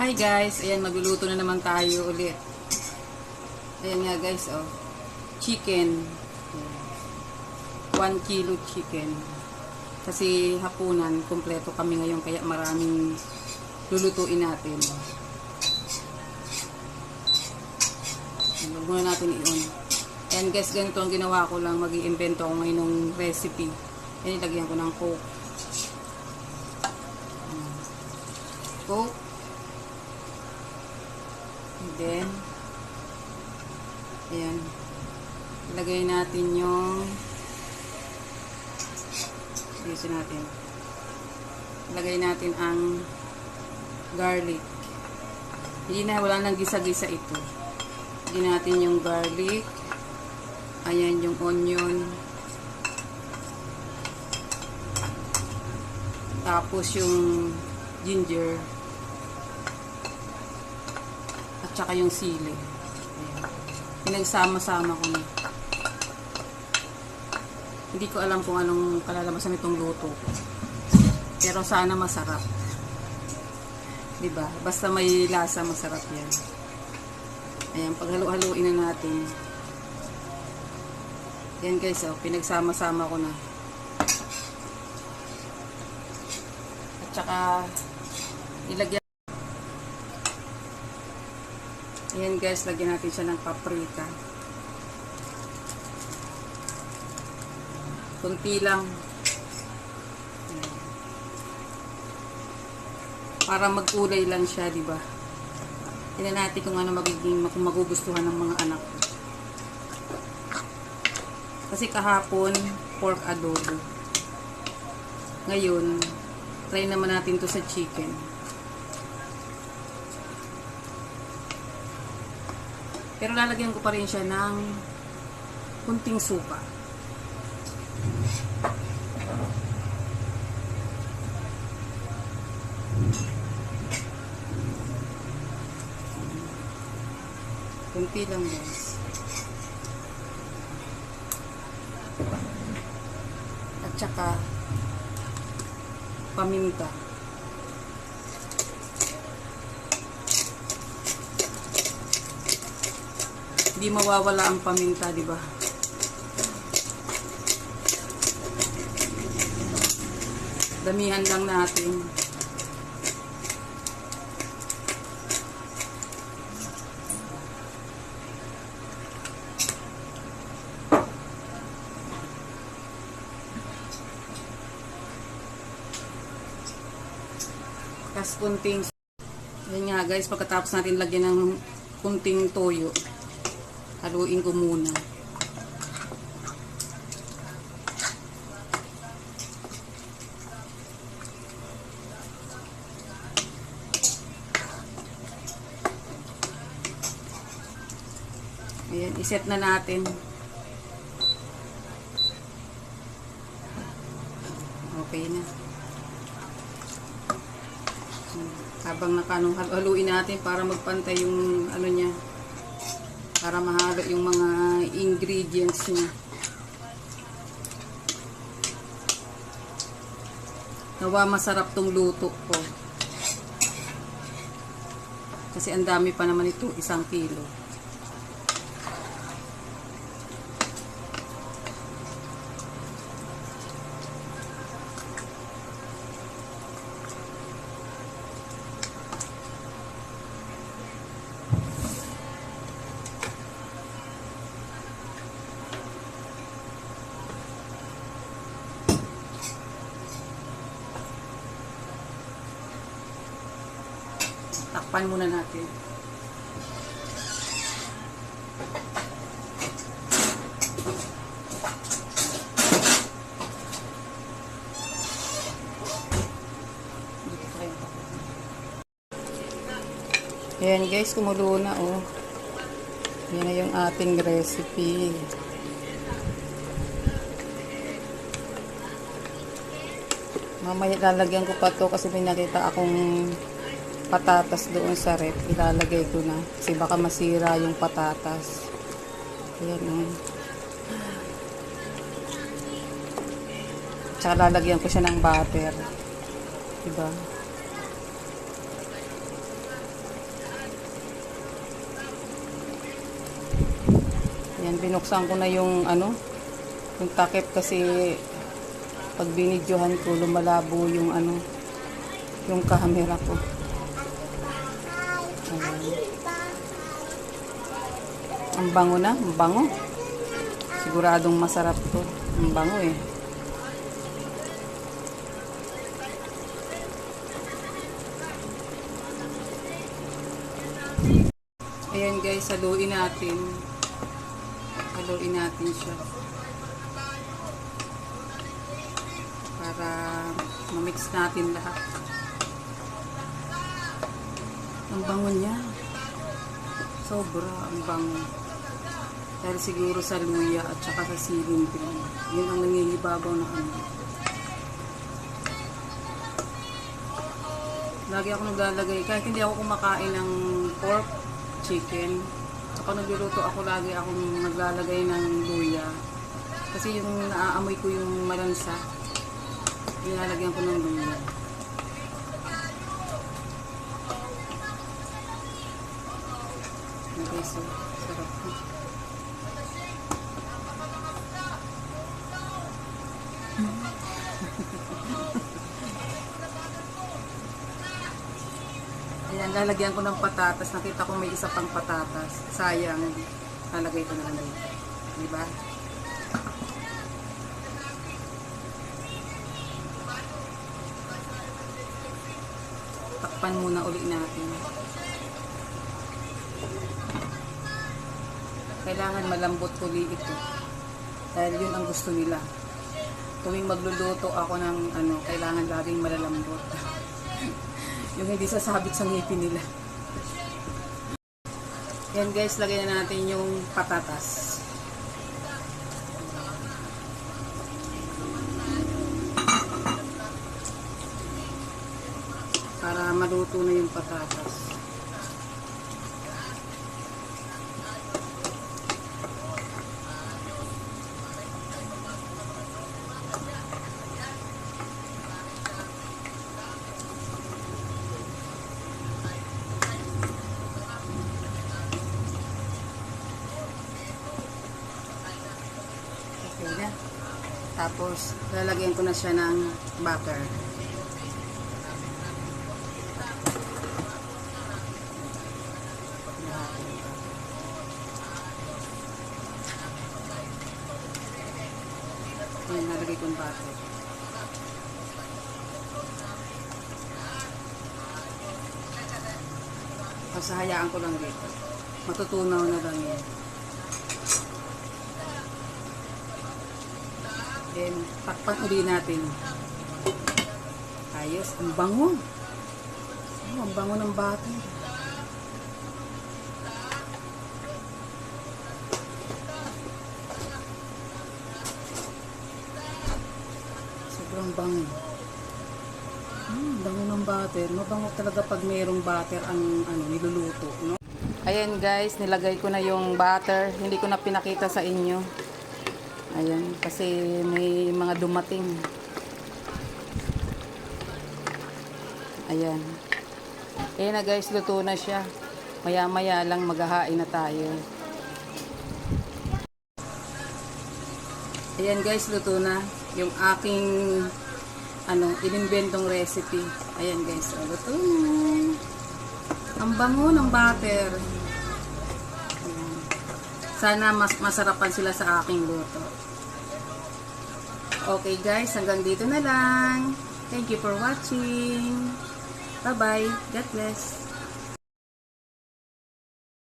Hi guys, ayan magluluto na naman tayo ulit. Ayan nga guys, oh. Chicken. 1 kilo chicken. Kasi hapunan, kompleto kami ngayon kaya maraming lulutuin natin. Muna natin i-on. Ayan guys, ganito ang ginawa ko lang. mag iimbento ako ngayon ng recipe. Ayan, ilagyan ko ng coke. Ayan. Coke. Then, ayan. Ilagay natin yung ayusin natin. Ilagay natin ang garlic. Hindi na, wala nang gisa-gisa ito. Hindi natin yung garlic. Ayan yung onion. Tapos yung ginger. At saka yung sili. Pinagsama-sama ko na. Hindi ko alam kung anong kalalabasan nitong luto ko. Pero sana masarap. 'Di ba? Basta may lasa, masarap 'yan. Ayan, paghalo-haluin na natin. Yan guys, oh, pinagsama-sama ko na. At saka ilagyan Ayan guys, lagyan natin siya ng paprika. Kunti lang. Para magkulay lang siya, di ba? Tingnan natin kung ano magiging kung magugustuhan ng mga anak. Kasi kahapon, pork adobo. Ngayon, try naman natin to sa chicken. Pero lalagyan ko pa rin siya ng kunting suka. Kunti lang guys. At saka paminta. Hindi mawawala ang paminta, di ba? Damihan lang natin. Tapos kunting yan nga guys, pagkatapos natin lagyan ng kunting toyo, haluin ko muna. Ayan, iset na natin. Okay na. habang nakanong haluin natin para magpantay yung ano niya para mahalo yung mga ingredients niya. Nawa masarap tong luto ko. Kasi ang dami pa naman ito isang kilo Takpan muna natin. Ayan guys, kumulo na oh. Yan na yung ating recipe. Mamaya lalagyan ko pa to kasi may nakita akong patatas doon sa rep. Ilalagay ko na. Kasi baka masira yung patatas. Ayan o. Oh. Tsaka lalagyan ko siya ng butter. Diba? Ayan, binuksan ko na yung ano, yung takip kasi pag binidyohan ko, lumalabo yung ano, yung camera ko. Ang bango na, ang bango. Siguradong masarap to. Ang bango eh. Ayan guys, haluin natin. Haluin natin siya. Para mamix natin lahat. Ang bango niya. Sobra ang bango. Dahil siguro sa luya at saka sa siling din. Yun ang nangihibabaw na ano. Lagi ako naglalagay, kahit hindi ako kumakain ng pork, chicken, ako nagluluto ako lagi akong naglalagay ng luya. Kasi yung naaamoy ko yung malansa, nilalagyan ko ng luya. Okay, so, sarap. Ayan, lalagyan ko ng patatas. Nakita ko may isa pang patatas. Sayang. Lalagay ko na lang dito. Diba? Takpan muna uli natin. Kailangan malambot uli ito. Dahil yun ang gusto nila. Tuwing magluluto ako ng ano, kailangan laging malalambot. yung hindi sasabit sa ngipin nila. Yan guys, lagyan na natin yung patatas. Para maluto na yung patatas. Na. Tapos, lalagyan ko na siya ng butter. Ayan, nalagay ko yung butter. Tapos hayaan ko lang dito. Matutunaw na lang yan. Then, takpan uli natin. Ayos. Ang bango. Oh, ang bango ng butter. Sobrang bango. Hmm, bango ng butter. Mabango talaga pag mayroong butter ang ano, niluluto. No? Ayan guys, nilagay ko na yung butter. Hindi ko na pinakita sa inyo. Ayan, kasi may mga dumating. Ayan. Ayan na guys, luto na siya. Maya-maya lang maghahain na tayo. Ayan guys, luto na. Yung aking ano, inimbentong recipe. Ayan guys, oh, luto na. Ang bango ng butter. Sana mas masarapan sila sa aking luto. Okay guys, hanggang dito na lang. Thank you for watching. Bye-bye. God bless.